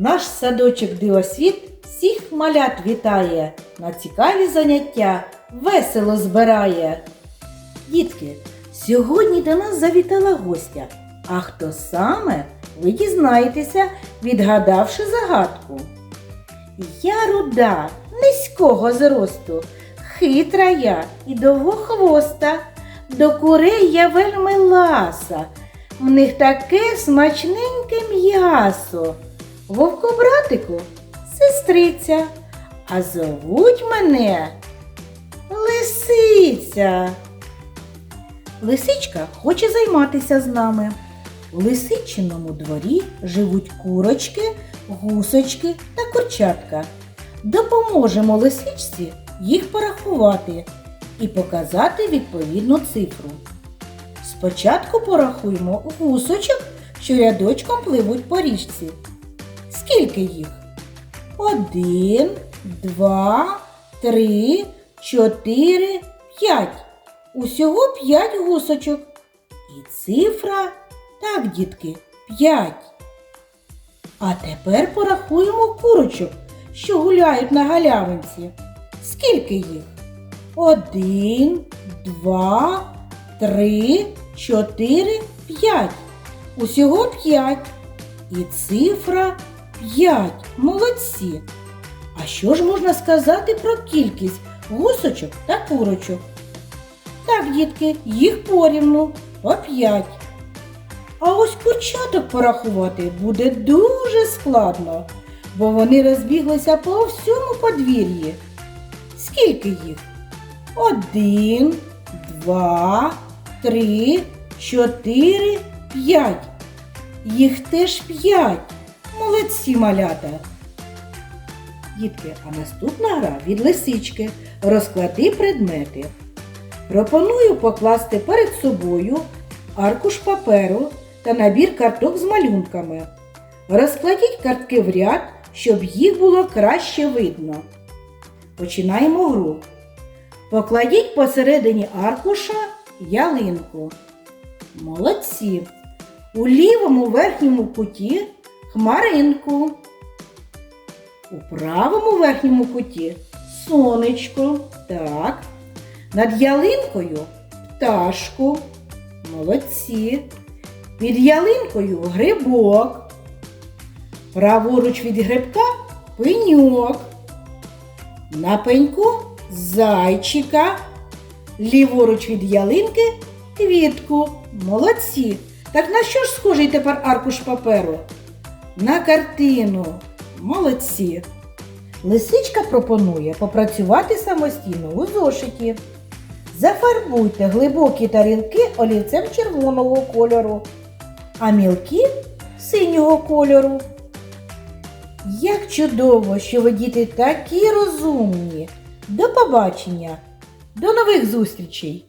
Наш садочок Дивосвіт всіх малят вітає, на цікаві заняття весело збирає. Дітки, сьогодні до нас завітала гостя. А хто саме, ви дізнаєтеся, відгадавши загадку. Я руда, низького зросту, хитра я і довгохвоста. До курей я вельми ласа, в них таке смачненьке м'ясо. Вовкобратику сестриця, а зовуть мене Лисиця. Лисичка хоче займатися з нами. У лисичиному дворі живуть курочки, гусочки та курчатка. Допоможемо лисичці їх порахувати і показати відповідну цифру. Спочатку порахуємо гусочок, що рядочком пливуть по річці. Скільки їх? Один, два, три, чотири, п'ять. Усього п'ять гусочок. І цифра, так, дітки, п'ять. А тепер порахуємо курочок, що гуляють на галявинці. Скільки їх? Один, два, три, чотири, п'ять. Усього п'ять. І цифра п'ять. Молодці. А що ж можна сказати про кількість гусочок та курочок? Так, дітки, їх порівну по п'ять. А ось курчаток порахувати буде дуже складно, бо вони розбіглися по всьому подвір'ї. Скільки їх? Один, два, три, чотири, п'ять. Їх теж п'ять. Молодці малята. Дітки, а наступна гра від лисички. Розклади предмети. Пропоную покласти перед собою аркуш паперу та набір карток з малюнками. Розкладіть картки в ряд, щоб їх було краще видно. Починаємо гру. Покладіть посередині аркуша ялинку. Молодці. У лівому верхньому куті хмаринку. У правому верхньому куті сонечко. Так. Над ялинкою пташку. Молодці. Під ялинкою грибок. Праворуч від грибка пеньок. На пеньку зайчика. Ліворуч від ялинки квітку. Молодці. Так на що ж схожий тепер аркуш паперу? На картину. Молодці. Лисичка пропонує попрацювати самостійно у зошиті. Зафарбуйте глибокі тарілки олівцем червоного кольору, а мілкі синього кольору. Як чудово, що ви діти такі розумні. До побачення, до нових зустрічей!